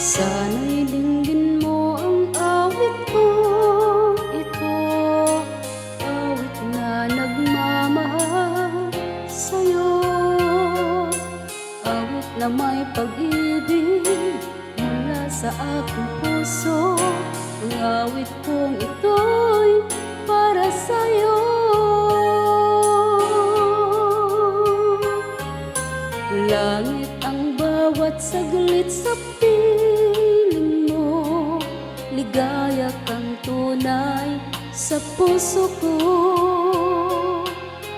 Sana'y dinggin mo ang awit ko ito Awit na nagmamahal sa'yo. Awit na may pag-ibig mula sa aking puso Ang awit kong Langit ang bawat saglit sa piling mo. Ligaya kang tunay sa puso ko.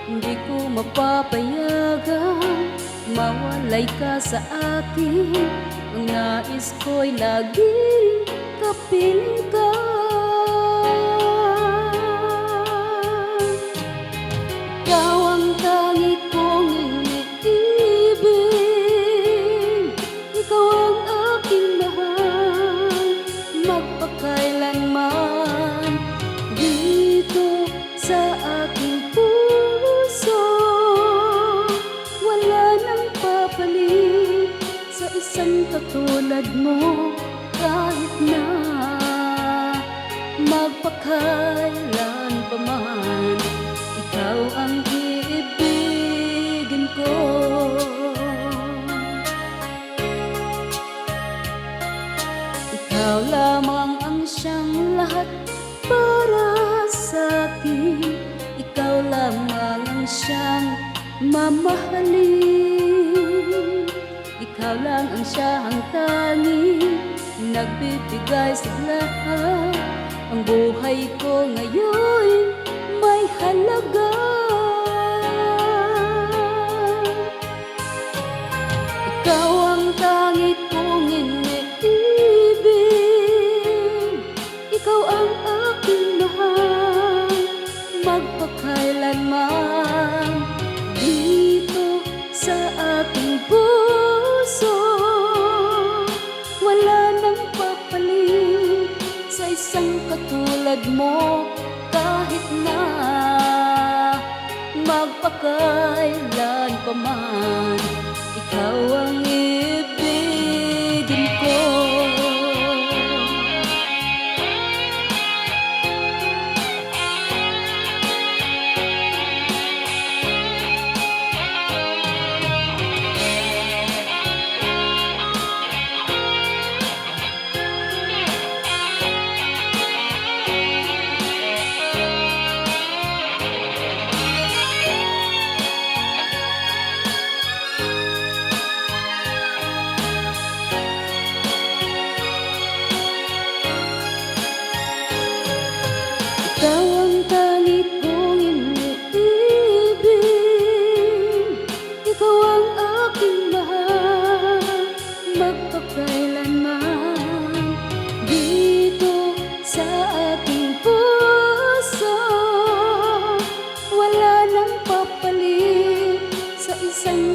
Hindi ko mapapayagan Mawalay ka sa akin. Ang nais ko'y laging kapiling ka isang katulad mo Kahit na Magpakailan pa man ikaw ang iibigin ko. Ikaw lamang ang siyang lahat para sa akin Ikaw lamang ang siyang mamahalin Ikaw lang ang siyang tanging Nagbibigay sa lahat. Ang buhay ko ngayon may halaga katulad mo Kahit na Magpakailan pa man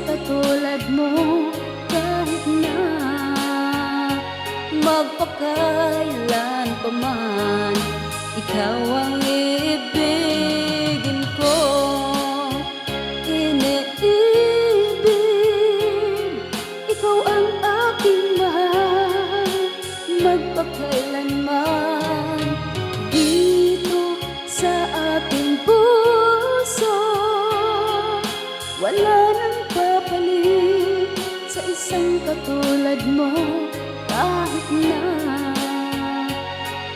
katulad mo Kahit na Magpakailan pa man ikaw ang ibigin ko. Iniibig Ikaw ang aking mahal. Magpakailanman Dito sa ating puso Wala katulad mo Kahit na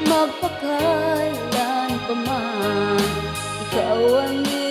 magpakailan pa man Ikaw ang